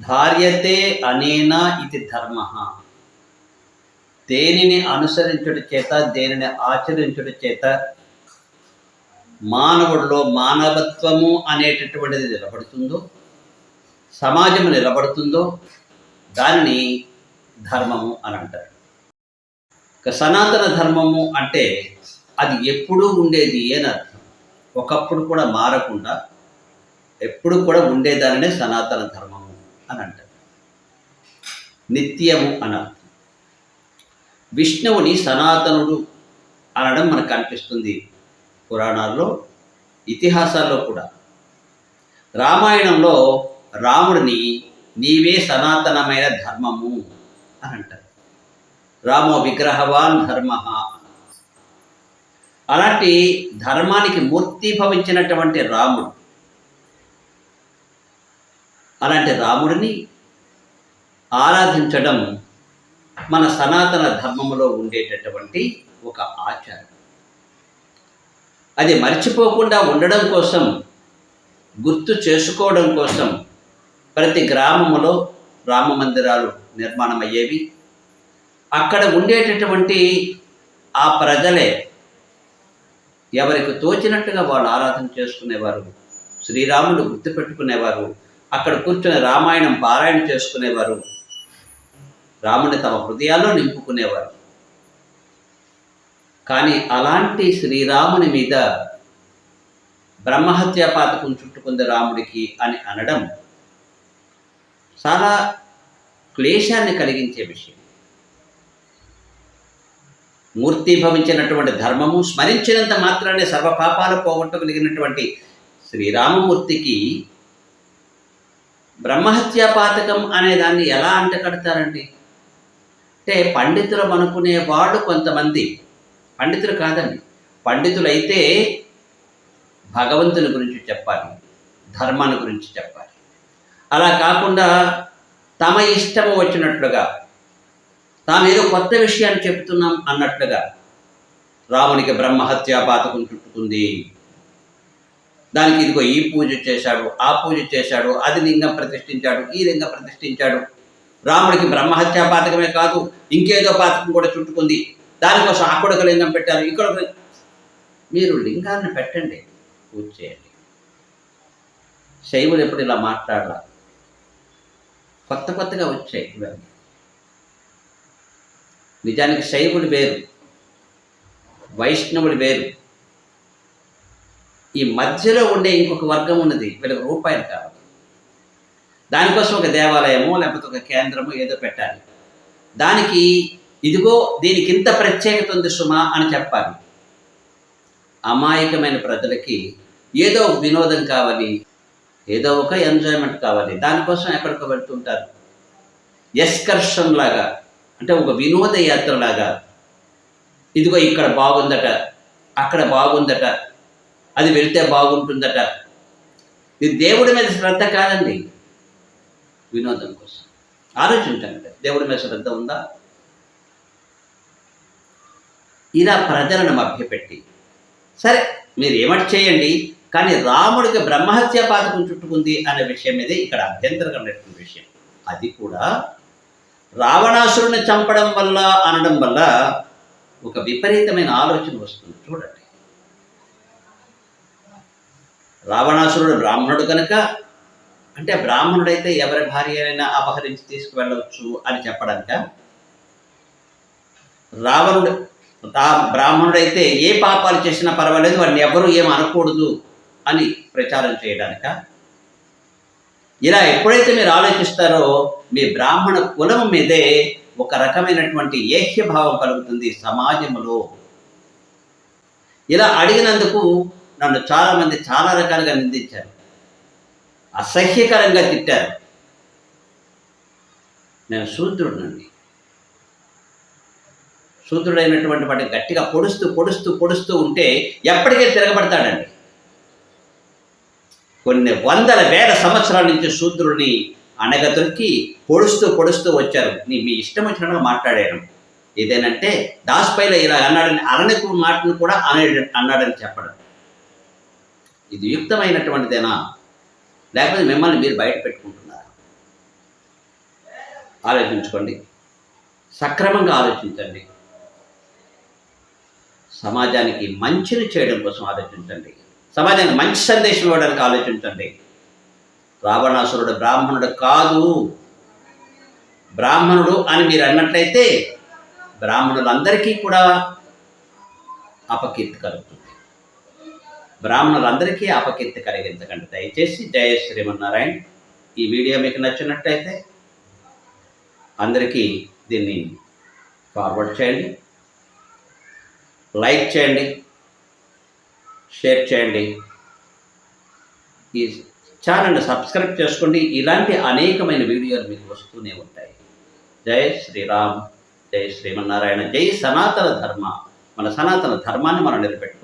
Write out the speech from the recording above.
ధార్యతే అనేనా ఇది ధర్మ. దేనిని అనుసరించుట చేత దేనిని ఆచరించుట చేత మానవుడిలో మానవత్వము అనేటటువంటిది నిలబడుతుందో సమాజము నిలబడుతుందో దానిని ధర్మము అని అంటారు. ఇక సనాతన ధర్మము అంటే అది ఎప్పుడూ ఉండేది అని అర్థం. ఒకప్పుడు కూడా మారకుండా ఎప్పుడు కూడా ఉండేదానినే సనాతన ధర్మము. అని అంటారు. నిత్యము అనర్థం విష్ణువుని సనాతనుడు అనడం మనకు కనిపిస్తుంది పురాణాల్లో ఇతిహాసాల్లో కూడా. రామాయణంలో రాముడిని నీవే సనాతనమైన ధర్మము అని అంటారు. రామో విగ్రహవాన్ ధర్మ. అలాంటి ధర్మానికి మూర్తిభవించినటువంటి రాముడు అలాంటి రాముడిని ఆరాధించడం మన సనాతన ధర్మంలో ఉండేటటువంటి ఒక ఆచారం. అది మర్చిపోకుండా ఉండడం కోసం గుర్తు చేసుకోవడం కోసం ప్రతి గ్రామములో రామ మందిరాలు నిర్మాణం అయ్యేవి అక్కడ ఉండేటటువంటి ఆ ప్రజలే ఎవరికి తోచినట్టుగా వాళ్ళు ఆరాధన చేసుకునేవారు శ్రీరాముడు గుర్తుపెట్టుకునేవారు అక్కడ కూర్చొని రామాయణం పారాయణ చేసుకునేవారు. రాముని తమ హృదయాల్లో నింపుకునేవారు. కానీ అలాంటి శ్రీరాముని మీద బ్రహ్మహత్యా పాతకం చుట్టుకుంది రాముడికి అని అనడం చాలా క్లేశాన్ని కలిగించే విషయం. మూర్తిభవించినటువంటి ధర్మము స్మరించినంత మాత్రానే సర్వపాపాలు పోగొట్టగలిగినటువంటి శ్రీరామమూర్తికి బ్రహ్మహత్యా పాతకం అనే దాన్ని ఎలా అంటకడతారండి అంటే పండితులు అనుకునే వాళ్ళు కొంతమంది. పండితులు కాదండి. పండితులైతే భగవంతుని గురించి చెప్పాలి ధర్మాన్ని గురించి చెప్పాలి. అలా కాకుండా తమ ఇష్టము వచ్చినట్లుగా తాము ఏదో కొత్త విషయాన్ని చెప్తున్నాం అన్నట్లుగా రామునికి బ్రహ్మహత్యా పాతకం చుట్టుకుంది. దానికి ఇదిగో ఈ పూజ చేశాడు ఆ పూజ చేశాడు అది లింగం ప్రతిష్ఠించాడు ఈ లింగం ప్రతిష్ఠించాడు. రాముడికి బ్రహ్మహత్యా పాతకమే కాదు ఇంకేదో పాతకం కూడా చుట్టుకుంది. దానికోసం అక్కడొక లింగం పెట్టారు ఇక్కడ మీరు లింగాన్ని పెట్టండి పూజ చేయండి. శైవులు ఎప్పుడు ఇలా మాట్లాడాల? కొత్త కొత్తగా వచ్చాయి ఇవన్నీ. నిజానికి శైవులు వేరు వైష్ణవుడు వేరు. ఈ మధ్యలో ఉండే ఇంకొక వర్గం ఉన్నది వీళ్ళకి రూపాయలు కావాలి. దానికోసం ఒక దేవాలయము లేకపోతే ఒక కేంద్రము ఏదో పెట్టాలి. దానికి ఇదిగో దీనికి ఇంత ప్రత్యేకత ఉంది సుమా అని చెప్పాలి. అమాయకమైన ప్రజలకి ఏదో ఒక వినోదం కావాలి ఏదో ఒక ఎంజాయ్మెంట్ కావాలి. దానికోసం ఎక్కడికో వెళ్తుంటారు ఎస్కర్షన్ లాగా అంటే ఒక వినోద యాత్రలాగా ఇదిగో ఇక్కడ బాగుందట అక్కడ బాగుందట అది వెళ్తే బాగుంటుందట. ఇది దేవుడి మీద శ్రద్ధ కాదండి. వినోదం కోసం. ఆలోచించండి. దేవుడి మీద శ్రద్ధ ఉందా? ఇలా ప్రజలను మభ్యపెట్టి. సరే మీరు ఏమటి చేయండి? కానీ రాముడికి బ్రహ్మహత్య పాతకం చుట్టుకుంది అనే విషయం మీదే ఇక్కడ అభ్యంతరకరమైనటువంటి విషయం. అది కూడా రావణాసురుని చంపడం వల్ల అనడం వల్ల ఒక విపరీతమైన ఆలోచన వస్తుంది. చూడండి. రావణాసురుడు బ్రాహ్మణుడు కనుక అంటే బ్రాహ్మణుడైతే ఎవరి భార్యనైనా అపహరించి తీసుకువెళ్ళవచ్చు అని చెప్పడానిక? రావణుడు ఆ బ్రాహ్మణుడైతే ఏ పాపాలు చేసినా పర్వాలేదు వాడిని ఎవరు ఏం అనకూడదు అని ప్రచారం చేయడానిక? ఇలా ఎప్పుడైతే మీరు ఆలోచిస్తారో మీ బ్రాహ్మణ కులం మీదే ఒక రకమైనటువంటి ఏహ్యభావం కలుగుతుంది సమాజంలో. ఇలా అడిగినందుకు నన్ను చాలామంది చాలా రకాలుగా నిందించారు. అసహ్యకరంగా తిట్టారు. నేను శూద్రుడినండి. శూద్రుడైనటువంటి వాటిని గట్టిగా పొడుస్తూ పొడుస్తూ పొడుస్తూ ఉంటే ఎప్పటికీ తిరగబడతాడండి. కొన్ని వందల వేల సంవత్సరాల నుంచి శూద్రుడిని అనగదొరికి పొడుస్తూ పొడుస్తూ వచ్చారు. నీ మీ ఇష్టం వచ్చినట్టుగా మాట్లాడాను ఏదేనంటే దాస్పైలో ఇలా అన్నాడని అరణకు మాటను కూడా అనే అన్నాడని చెప్పడం. ఇది యుక్తమైనటువంటిదేనా? లేకపోతే మిమ్మల్ని మీరు బయట పెట్టుకుంటున్నారా? ఆలోచించుకోండి. సక్రమంగా ఆలోచించండి. సమాజానికి మంచిని చేయడం కోసం ఆలోచించండి. సమాజానికి మంచి సందేశం ఇవ్వడానికి ఆలోచించండి. రావణాసురుడు బ్రాహ్మణుడు కాదు. బ్రాహ్మణుడు అని మీరు అన్నట్లయితే బ్రాహ్మణులందరికీ కూడా అపకీర్తి కలుగుతుంది. బ్రాహ్మణులందరికీ అపకీర్తి కలిగించకండి. దయచేసి జయ శ్రీమన్నారాయణ ఈ వీడియో మీకు నచ్చినట్టయితే అందరికీ దీన్ని ఫార్వర్డ్ చేయండి లైక్ చేయండి షేర్ చేయండి. ఈ ఛానల్ని సబ్స్క్రైబ్ చేసుకోండి. ఇలాంటి అనేకమైన వీడియోలు మీకు వస్తూనే ఉంటాయి. జై శ్రీరామ్ జై శ్రీమన్నారాయణ జై సనాతన ధర్మ. మన సనాతన ధర్మాన్ని మనం నిలబెట్టుకుందాం